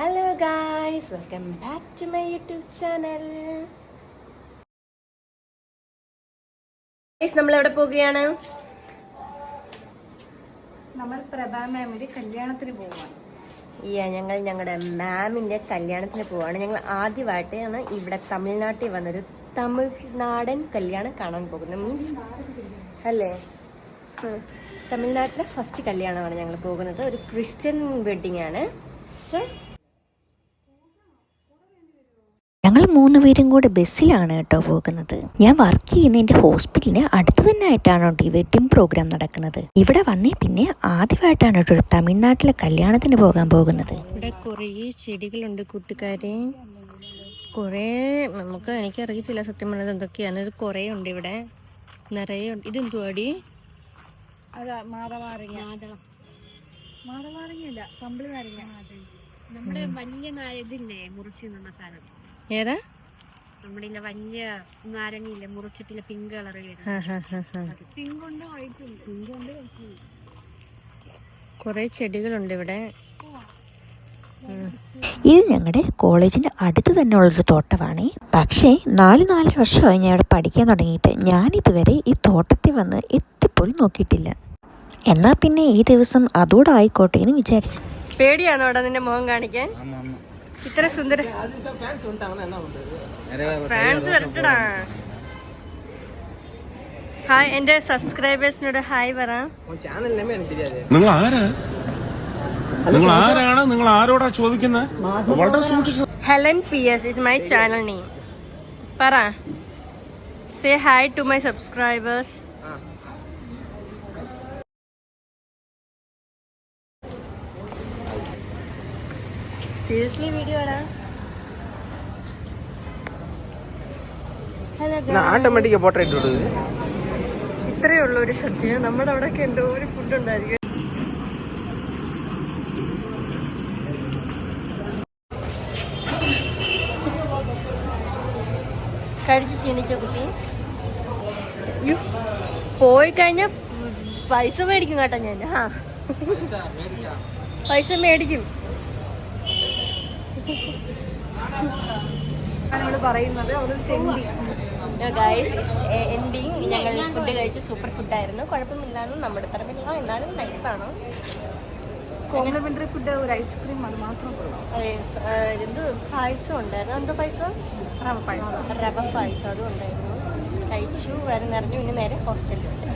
Hello guys welcome back to my YouTube channel നമ്മൾ എവിടെ പോവുകയാണ്? നമ്മൾ പ്രഭാ മാമിന്റെ കല്യാണത്തിന് പോവാണ് ഈ ഞങ്ങൾ ഞങ്ങളുടെ മാമിന്റെ കല്യാണത്തിന് പോവാണ് ഞങ്ങൾ ആദ്യമായിട്ടാണ് ഇവിടെ തമിഴ്നാട്ടിൽ വന്നൊരു തമിഴ്നാടൻ കല്യാണം കാണാൻ പോകുന്നത്. മീൻസ് അല്ലേ? തമിഴ്നാട്ടിലെ ഫസ്റ്റ് കല്യാണമാണ് ഞങ്ങൾ പോകുന്നത്. ഒരു ക്രിസ്ത്യൻ വെഡിങ് ആണ്. സോ ഞങ്ങൾ മൂന്ന് പേരും കൂടെ ബസ്സിലാണ് കേട്ടോ പോകുന്നത്. ഞാൻ വർക്ക് ചെയ്യുന്ന എന്റെ ഹോസ്പിറ്റലിന് അടുത്ത് തന്നെ ആയിട്ടാണ് കേട്ടോ ഈ വെഡിങ് പ്രോഗ്രാം നടക്കുന്നത്. ഇവിടെ വന്നേ പിന്നെ ആദ്യമായിട്ടാണ് കേട്ടോ ഒരു തമിഴ്നാട്ടിലെ കല്യാണത്തിന് പോകാൻ പോകുന്നത്. ഇവിടെ കുറേ ചെടികളുണ്ട് കൂട്ടുകാരെ. കുറേ നമുക്ക് എനിക്കറിയത്തില്ല സത്യം പറഞ്ഞത് എന്തൊക്കെയാണ്. ഇത് കുറേ ഉണ്ട് ഇവിടെ. നിറയെ ഉണ്ട്. ഇതെന്തുവാടി മാതവാരങ്ങയല്ല കമ്പിളി നാരങ്ങ. നമ്മുടെ വലിയ ഇതില്ലേ മുറിച്ച് നിന്ന സാധനം. ഏതാ? നമ്മുടെ ഇല്ല വലിയ നാരങ്ങയില്ല മുറിച്ചിട്ടില്ല പിങ്ക് കളറിൽ പിങ്ക് ഉണ്ട് വൈറ്റ് ഉണ്ട് പിങ്ക് ഉണ്ട് കുറെ ചെടികളുണ്ട് ഇവിടെ. ഇത് ഞങ്ങളുടെ കോളേജിന്റെ അടുത്ത് തന്നെ ഉള്ളൊരു തോട്ടമാണ്. പക്ഷേ നാല് നാല് വർഷമായി ഞാൻ ഇവിടെ പഠിക്കാൻ തുടങ്ങിയിട്ട് ഞാനിതുവരെ ഈ തോട്ടത്തിൽ വന്ന് എത്തിപ്പോലും നോക്കിയിട്ടില്ല. എന്നാ പിന്നെ ഈ ദിവസം അതുകൂടെ ആയിക്കോട്ടെ എന്ന് വിചാരിച്ചു. പേടിയാണോ അവിടെ നിന്റെ മുഖം കാണിക്കാൻ? ഇത്ര സുന്ദര ഫാൻസ് വരട്ടടാ. ഹായ് എന്റെ സബ്സ്ക്രൈബേഴ്സിനോട് ഹായ് പറ. നിങ്ങൾ ആരാ? നിങ്ങൾ ആരാണ്? നിങ്ങൾ ആരോടാ ചോദിക്കുന്നത് വളരെ സൂക്ഷിച്ച് Helen P S is my channel name പറ. Say hi to my subscribers seriously video automatic ഉള്ളൂ ഒരു സദ്യ. നമ്മുടെ അവിടെയൊക്കെ എന്തോ ഒരു ഫുഡ് ഉണ്ടായിരിക്കും. കഴിച്ച് ക്ഷീണിച്ചോ കുട്ടി? പോയി കഴിഞ്ഞ പൈസ മേടിക്കും കേട്ടോ ഞാൻ. ആ പൈസ മേടിക്കും. നമ്മൾ പറയുന്നത് അവിടെ തെണ്ടി. എൻഡിങ് ഞങ്ങൾ ഫുഡ് കഴിച്ചു. സൂപ്പർ ഫുഡായിരുന്നു കുഴപ്പമില്ലാന്ന് നമ്മുടെ തരമില്ല എന്നാലും നൈസാണ് കോംപ്ലിമെന്ററി ഫുഡ് ഒരു ഐസ്ക്രീം അത് മാത്രം എന്ത് പായസം ഉണ്ടായിരുന്നു? എന്തോ പായസം? റവ പായസം. റവ പായസം അതും ഉണ്ടായിരുന്നു. കഴിച്ചു. വരെ നിറഞ്ഞു. നേരെ ഹോസ്റ്റലിലോട്ട്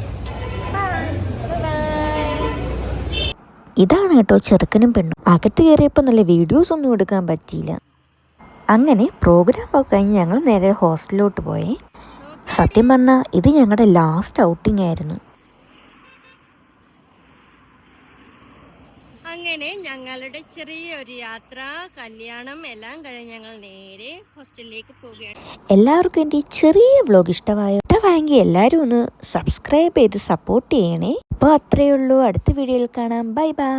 ഇതാണ് കേട്ടോ ചെറുക്കനും പെണ്ണും. അകത്ത് കയറിയപ്പോൾ നല്ല വീഡിയോസ് ഒന്നും എടുക്കാൻ പറ്റിയില്ല. അങ്ങനെ പ്രോഗ്രാം ഒക്കെ കഴിഞ്ഞ് ഞങ്ങൾ നേരെ ഹോസ്റ്റലിലോട്ട് പോയി. സത്യം പറഞ്ഞാൽ ഇത് ഞങ്ങളുടെ ലാസ്റ്റ് ഔട്ടിംഗ് ആയിരുന്നു. അങ്ങനെ ഞങ്ങളുടെ ചെറിയൊരു യാത്ര കല്യാണം എല്ലാം കഴിഞ്ഞ് ഞങ്ങൾ നേരെ ഹോസ്റ്റലിലേക്ക് പോവുകയാണ്. എല്ലാവർക്കും എന്റെ ചെറിയ വ്ലോഗ് ഇഷ്ടമായോ? ഇഷ്ടമായെങ്കിൽ എല്ലാവരും ഒന്ന് സബ്സ്ക്രൈബ് ചെയ്ത് സപ്പോർട്ട് ചെയ്യണേ. അപ്പോൾ അത്രയേ ഉള്ളൂ. അടുത്ത വീഡിയോയിൽ കാണാം. Bye bye